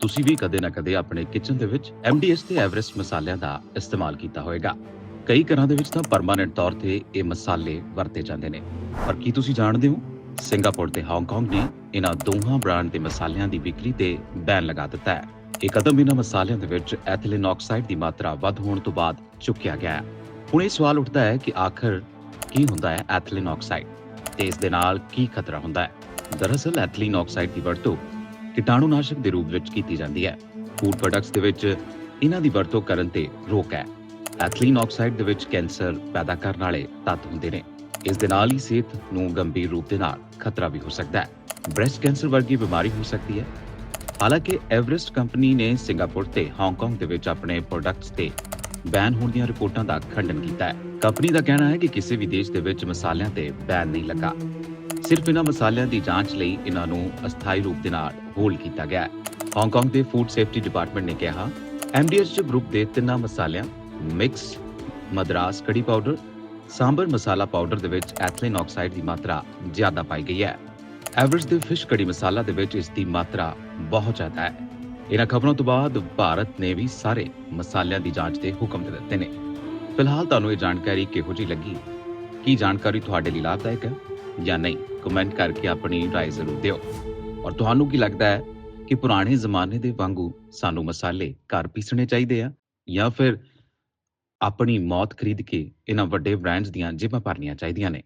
ਤੁਸੀਂ ਵੀ ਕਦੇ ਨਾ ਕਦੇ ਆਪਣੇ ਕਿਚਨ ਦੇ ਵਿੱਚ MDH ਤੇ ਐਵਰੈਸਟ ਮਸਾਲਿਆਂ ਦਾ ਇਸਤੇਮਾਲ ਕੀਤਾ ਹੋਵੇਗਾ ਕਈ ਘਰਾਂ ਦੇ ਵਿੱਚ ਤਾਂ ਪਰਮਾਨੈਂਟ ਤੌਰ ਤੇ ਇਹ ਮਸਾਲੇ ਵਰਤੇ ਜਾਂਦੇ ਨੇ। ਪਰ ਕੀ ਤੁਸੀਂ ਜਾਣਦੇ ਹੋ? ਸਿੰਗਾਪੁਰ ਤੇ ਹਾਂਗਕਾਂਗ ਨੇ ਇਹਨਾਂ ਦੋਹਾਂ ਬ੍ਰਾਂਡ ਦੇ ਮਸਾਲਿਆਂ ਦੀ ਵਿਕਰੀ ਤੇ ਬੈਨ ਲਗਾ ਦਿੱਤਾ ਹੈ। ਇਹ ਕਦਮ ਇਹਨਾਂ ਮਸਾਲਿਆਂ ਦੇ ਵਿੱਚ ਐਥਿਲੀਨ ਆਕਸਾਈਡ ਦੀ ਮਾਤਰਾ ਵੱਧ ਹੋਣ ਤੋਂ ਬਾਅਦ ਚੁੱਕਿਆ ਗਿਆ ਹੈ। ਹੁਣ ਇਹ ਸਵਾਲ ਉੱਠਦਾ ਹੈ ਕਿ ਆਖਰ ਕੀ ਹੁੰਦਾ ਹੈ ਐਥਿਲੀਨ ਆਕਸਾਈਡ ਤੇ ਇਸ ਦੇ ਨਾਲ ਕੀ ਖਤਰਾ ਹੁੰਦਾ ਹੈ? ਦਰਅਸਲ ਐਥਿਲੀਨ ਆਕਸਾਈਡ ਦੀ ਵਰਤੋਂ ਕੀਟਾਣੂਨਾਸ਼ਕ ਦੇ ਰੂਪ ਵਿੱਚ ਕੀਤੀ ਜਾਂਦੀ ਹੈ। ਫੂਡ ਪ੍ਰੋਡਕਟਸ ਦੇ ਵਿੱਚ ਇਹਨਾਂ ਦੀ ਵਰਤੋਂ ਕਰਨ ਤੇ ਰੋਕ ਹੈ। ਐਥਿਲੀਨ ਆਕਸਾਈਡ ਦੇ ਵਿੱਚ ਕੈਂਸਰ ਪੈਦਾ ਕਰਨ ਵਾਲੇ ਤੱਤ ਹੁੰਦੇ ਨੇ। ਇਸ ਦੇ ਨਾਲ ਹੀ ਸਿਹਤ ਨੂੰ ਗੰਭੀਰ ਰੂਪ ਦੇ ਨਾਲ ਖਤਰਾ ਵੀ ਹੋ ਸਕਦਾ ਹੈ। ਬ੍ਰੈਸਟ ਕੈਂਸਰ ਵਰਗੀ ਬਿਮਾਰੀ ਹੋ ਸਕਦੀ ਹੈ। ਹਾਲਾਂਕਿ ਐਵਰੈਸਟ ਕੰਪਨੀ ਨੇ ਸਿੰਗਾਪੁਰ ਤੇ ਹਾਂਗਕਾਂਗ ਦੇ ਵਿੱਚ ਆਪਣੇ ਪ੍ਰੋਡਕਟਸ ਤੇ ਬੈਨ ਹੋਣ ਦੀਆਂ ਰਿਪੋਰਟਾਂ ਦਾ ਖੰਡਨ ਕੀਤਾ ਹੈ। ਕੰਪਨੀ ਦਾ ਕਹਿਣਾ ਹੈ ਕਿ ਕਿਸੇ ਵੀ ਦੇਸ਼ ਦੇ ਵਿੱਚ ਮਸਾਲਿਆਂ ਤੇ ਬੈਨ ਨਹੀਂ ਲੱਗਾ। ਸਿਰਫ ਇਹਨਾਂ ਮਸਾਲਿਆਂ ਦੀ ਜਾਂਚ ਲਈ ਇਹਨਾਂ ਨੂੰ ਅਸਥਾਈ ਰੂਪ ਦੇ ਨਾਲ ਹੋਲਡ ਕੀਤਾ ਗਿਆ ਹੈ। ਹਾਂਗਕਾਂਗ ਦੇ ਫੂਡ ਸੇਫਟੀ ਡਿਪਾਰਟਮੈਂਟ ਨੇ ਕਿਹਾ ਐਮਡੀਐਚ ਗਰੁੱਪ ਦੇ ਤਿੰਨਾਂ ਮਸਾਲਿਆਂ ਮਿਕਸ ਮਦਰਾਸ ਕੜੀ ਪਾਊਡਰ ਸਾਂਬਰ ਮਸਾਲਾ ਪਾਊਡਰ ਦੇ ਵਿੱਚ ਐਥਲੀਨ ਆਕਸਾਈਡ ਦੀ ਮਾਤਰਾ ਜ਼ਿਆਦਾ ਪਾਈ ਗਈ ਹੈ। ਐਵਰੇਜ ਦੇ ਫਿਸ਼ ਕੜੀ ਮਸਾਲਾ ਦੇ ਵਿੱਚ ਇਸ ਦੀ ਮਾਤਰਾ ਬਹੁਤ ਜ਼ਿਆਦਾ ਹੈ। ਇਹਨਾਂ ਖਬਰਾਂ ਤੋਂ ਬਾਅਦ ਭਾਰਤ ਨੇ ਵੀ ਸਾਰੇ ਮਸਾਲਿਆਂ ਦੀ ਜਾਂਚ ਦੇ ਹੁਕਮ ਦੇ ਦਿੱਤੇ ਨੇ। ਫਿਲਹਾਲ ਤੁਹਾਨੂੰ ਇਹ ਜਾਣਕਾਰੀ ਕਿਹੋ ਜਿਹੀ ਲੱਗੀ? ਕੀ ਜਾਣਕਾਰੀ ਤੁਹਾਡੇ ਲਈ ਲਾਭਦਾਇਕ ਹੈ? ਜਾਂ ਨਹੀਂ ਕਮੈਂਟ ਕਰਕੇ ਆਪਣੀ رائے ਜ਼ਰੂਰ ਦਿਓ ਔਰ ਤੁਹਾਨੂੰ ਕੀ ਲੱਗਦਾ ਹੈ ਕਿ ਪੁਰਾਣੇ ਜ਼ਮਾਨੇ ਦੇ ਵਾਂਗੂ ਸਾਨੂੰ ਮਸਾਲੇ ਘਰ ਪੀਸਣੇ ਚਾਹੀਦੇ ਆ ਜਾਂ ਫਿਰ ਆਪਣੀ ਮੌਤ ਖਰੀਦ ਕੇ ਇਹਨਾਂ ਵੱਡੇ ਬ੍ਰਾਂਡਸ ਦੀਆਂ ਜੇਬਾਂ ਭਰਨੀਆਂ ਚਾਹੀਦੀਆਂ ਨੇ